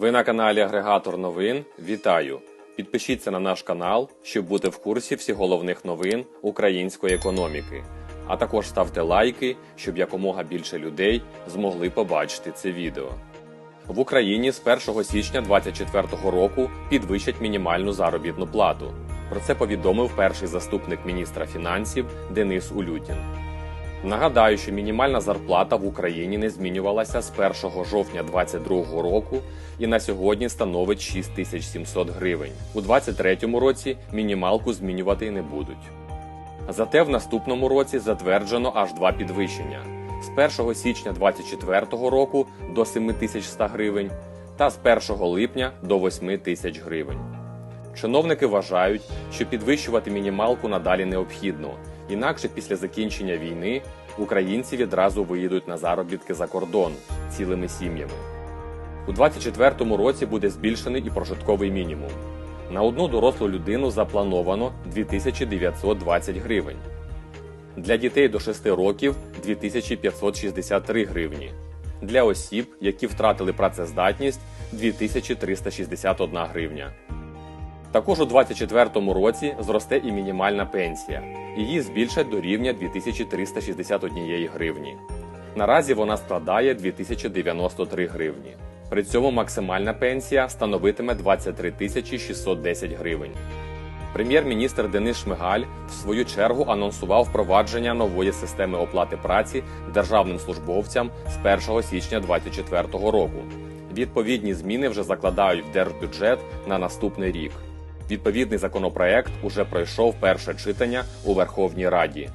Ви на каналі Агрегатор новин. Вітаю! Підпишіться на наш канал, щоб бути в курсі всіх головних новин української економіки. А також ставте лайки, щоб якомога більше людей змогли побачити це відео. В Україні з 1 січня 2024 року підвищать мінімальну заробітну плату. Про це повідомив перший заступник міністра фінансів Денис Улютін. Нагадаю, що мінімальна зарплата в Україні не змінювалася з 1 жовтня 2022 року і на сьогодні становить 6700 гривень. У 2023 році мінімалку змінювати не будуть. Зате в наступному році затверджено аж два підвищення: з 1 січня 2024 року до 7100 гривень та з 1 липня до 8000 гривень. Чиновники вважають, що підвищувати мінімалку надалі необхідно, інакше після закінчення війни українці відразу виїдуть на заробітки за кордон цілими сім'ями. У 2024 році буде збільшений і прожитковий мінімум. На одну дорослу людину заплановано 2920 гривень. Для дітей до 6 років 2563 гривні. Для осіб, які втратили працездатність 2361 гривня. Також у 2024 році зросте і мінімальна пенсія. Її збільшать до рівня 2361 гривні. Наразі вона складає 2093 гривні. При цьому максимальна пенсія становитиме 23 тисячі 610 гривень. Прем'єр-міністр Денис Шмигаль в свою чергу анонсував впровадження нової системи оплати праці державним службовцям з 1 січня 2024 року. Відповідні зміни вже закладають в держбюджет на наступний рік. Відповідний законопроект уже пройшов перше читання у Верховній Раді.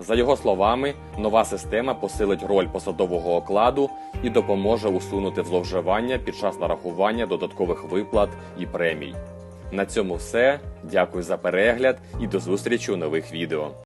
За його словами, нова система посилить роль посадового окладу і допоможе усунути зловживання під час нарахування додаткових виплат і премій. На цьому все. Дякую за перегляд і до зустрічі у нових відео.